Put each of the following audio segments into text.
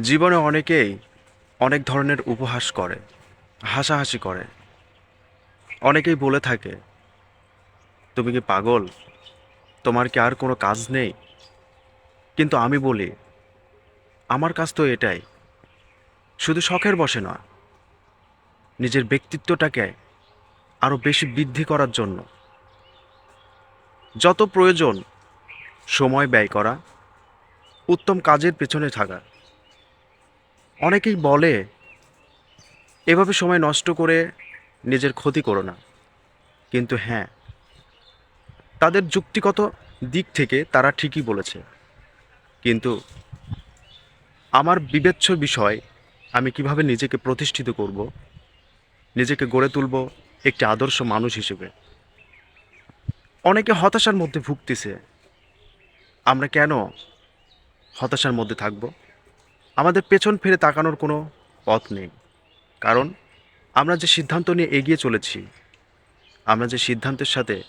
জীবনে অনেকেই অনেক ধরনের উপহাস করে, হাসাহাসি করে। অনেকেই বলে থাকে, তুমি কি পাগল? তোমার কি আর কোনো কাজ নেই? কিন্তু আমি বলি, আমার কাজ তো এটাই। শুধু শখের বসে নয় নিজের ব্যক্তিত্বটাকে আরও বেশি বৃদ্ধি করার জন্য। যত প্রয়োজন, সময় ব্যয় করা, উত্তম কাজের পেছনে থাকা। অনেকেই বলে, এভাবে সময় নষ্ট করে নিজের ক্ষতি করো না। কিন্তু হ্যাঁ তাদের যুক্তিগত দিক থেকে তারা ঠিকই বলেছে। কিন্তু আমার বিবেচ্য বিষয়, আমি কীভাবে নিজেকে প্রতিষ্ঠিত করব? নিজেকে গড়ে তুলব একটি আদর্শ মানুষ হিসেবে। অনেকে হতাশার মধ্যে ভুগতেছে, আমরা কেন হতাশার মধ্যে থাকব? আমাদের পেছন ফিরে তাকানোর কোনো পথ নেই। কারণ আমরা যে সিদ্ধান্ত নিয়ে এগিয়ে চলেছি, আমরা যে সিদ্ধান্তের সাথে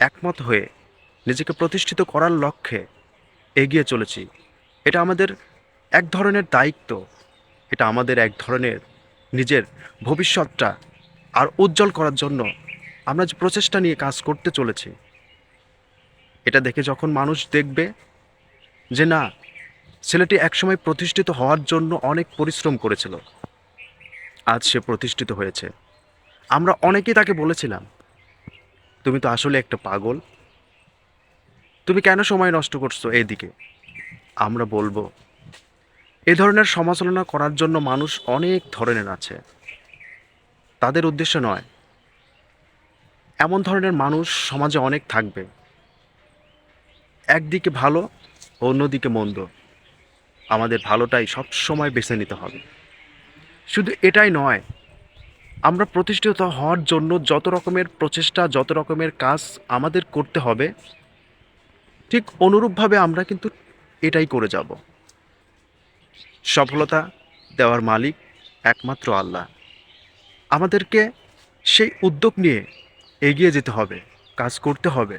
একমত হয়ে নিজেকে প্রতিষ্ঠিত করার লক্ষ্যে এগিয়ে চলেছি, এটা আমাদের এক ধরনের দায়িত্ব, এটা আমাদের এক ধরনের নিজের ভবিষ্যৎটা আর উজ্জ্বল করার জন্য আমরা যে প্রচেষ্টা নিয়ে কাজ করতে চলেছি। এটা দেখে যখন মানুষ দেখবে যে না ছেলেটি একসময় প্রতিষ্ঠিত হওয়ার জন্য অনেক পরিশ্রম করেছিল। আজ সে প্রতিষ্ঠিত হয়েছে। আমরা অনেকেই তাকে বলেছিলাম, তুমি তো আসলে একটা পাগল। তুমি কেন সময় নষ্ট করছ এইদিকে? আমরা বলব, এ ধরনের সমালোচনা করার জন্য মানুষ অনেক ধরনের আছে। তাদের উদ্দেশ্য নয়। এমন ধরনের মানুষ সমাজে অনেক থাকবে। একদিকে ভালো, অন্যদিকে মন্দ। আমাদের ভালোটাই সব সময় বেছে নিতে হবে। শুধু এটাই নয়, আমরা প্রতিষ্ঠিত হওয়ার জন্য যত রকমের প্রচেষ্টা, যত রকমের কাজ আমাদের করতে হবে, ঠিক অনুরূপভাবে আমরা কিন্তু এটাই করে যাব। সফলতা দেওয়ার মালিক একমাত্র আল্লাহ। আমাদেরকে সেই উদ্যোগ নিয়ে এগিয়ে যেতে হবে, কাজ করতে হবে।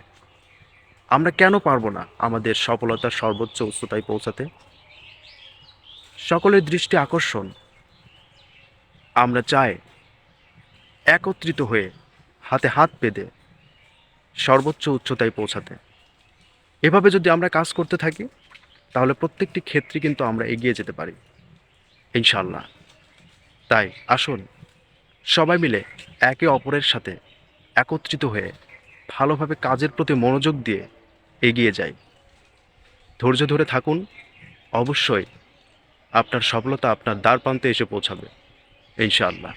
আমরা কেন পারব না আমাদের সফলতার সর্বোচ্চ উচ্চতায় পৌঁছাতে? সকলের দৃষ্টি আকর্ষণ। আমরা চাই একত্রিত হয়ে হাতে হাত বেঁধে সর্বোচ্চ উচ্চতায় পৌঁছাতে। এভাবে যদি আমরা কাজ করতে থাকি, তাহলে প্রত্যেকটি ক্ষেত্রে কিন্তু আমরা এগিয়ে যেতে পারি। ইনশাল্লাহ তাই আসুন, সবাই মিলে একে অপরের সাথে একত্রিত হয়ে ভালোভাবে কাজের প্রতি মনোযোগ দিয়ে এগিয়ে যাই। ধৈর্য ধরে থাকুন। অবশ্যই আপনার সফলতা আপনার দ্বার প্রান্তে এসে পৌঁছাবে ইনশাআল্লাহ।